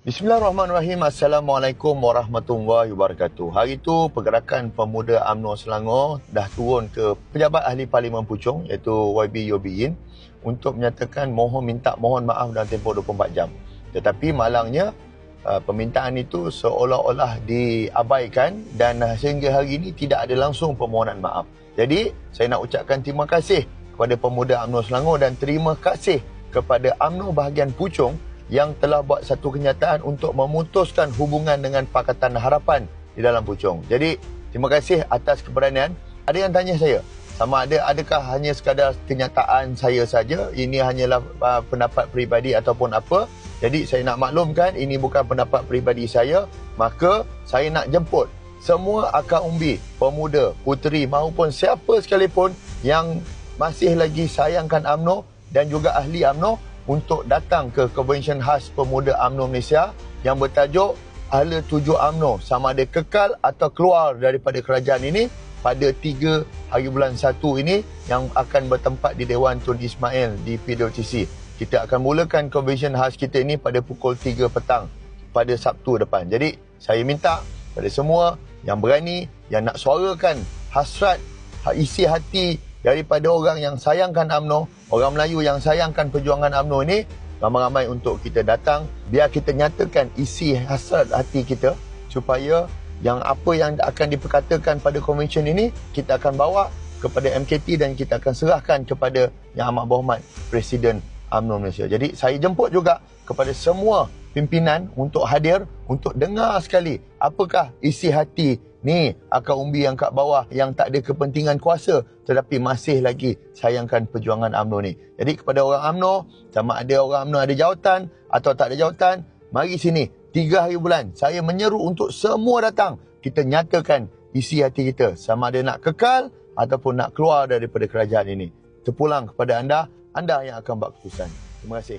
Bismillahirrahmanirrahim. Assalamualaikum warahmatullahi wabarakatuh. Hari itu pergerakan pemuda UMNO Selangor dah turun ke pejabat ahli Parlimen Puchong iaitu YB Yobiin untuk menyatakan mohon minta mohon maaf dalam tempoh 24 jam. Tetapi malangnya uh, permintaan itu seolah-olah diabaikan dan sehingga hari ini tidak ada langsung permohonan maaf. Jadi saya nak ucapkan terima kasih kepada pemuda UMNO Selangor dan terima kasih kepada UMNO bahagian Puchong yang telah buat satu kenyataan untuk memutuskan hubungan dengan Pakatan Harapan di dalam Puchong. Jadi, terima kasih atas keberanian. Ada yang tanya saya, sama ada adakah hanya sekadar kenyataan saya saja, ini hanyalah uh, pendapat peribadi ataupun apa. Jadi, saya nak maklumkan ini bukan pendapat peribadi saya, maka saya nak jemput semua akar umbi, pemuda, puteri maupun siapa sekalipun yang masih lagi sayangkan AMNO dan juga ahli AMNO untuk datang ke Convention Khas Pemuda UMNO Malaysia yang bertajuk Ahli Tujuh UMNO sama ada kekal atau keluar daripada kerajaan ini pada 3 hari bulan 1 ini yang akan bertempat di Dewan Tun Ismail di PWTC. Kita akan mulakan convention khas kita ini pada pukul 3 petang pada Sabtu depan. Jadi saya minta pada semua yang berani yang nak suarakan hasrat isi hati daripada orang yang sayangkan AMNO, orang Melayu yang sayangkan perjuangan AMNO ini, ramai-ramai untuk kita datang, biar kita nyatakan isi hasrat hati kita supaya yang apa yang akan diperkatakan pada convention ini, kita akan bawa kepada MKT dan kita akan serahkan kepada Yang Amat Berhormat Presiden UMNO Malaysia. Jadi saya jemput juga kepada semua pimpinan untuk hadir untuk dengar sekali apakah isi hati Ni akar umbi yang kat bawah yang tak ada kepentingan kuasa tetapi masih lagi sayangkan perjuangan UMNO ni. Jadi kepada orang UMNO, sama ada orang UMNO ada jawatan atau tak ada jawatan, mari sini. Tiga hari bulan, saya menyeru untuk semua datang. Kita nyatakan isi hati kita. Sama ada nak kekal ataupun nak keluar daripada kerajaan ini. Terpulang kepada anda, anda yang akan buat keputusan. Terima kasih.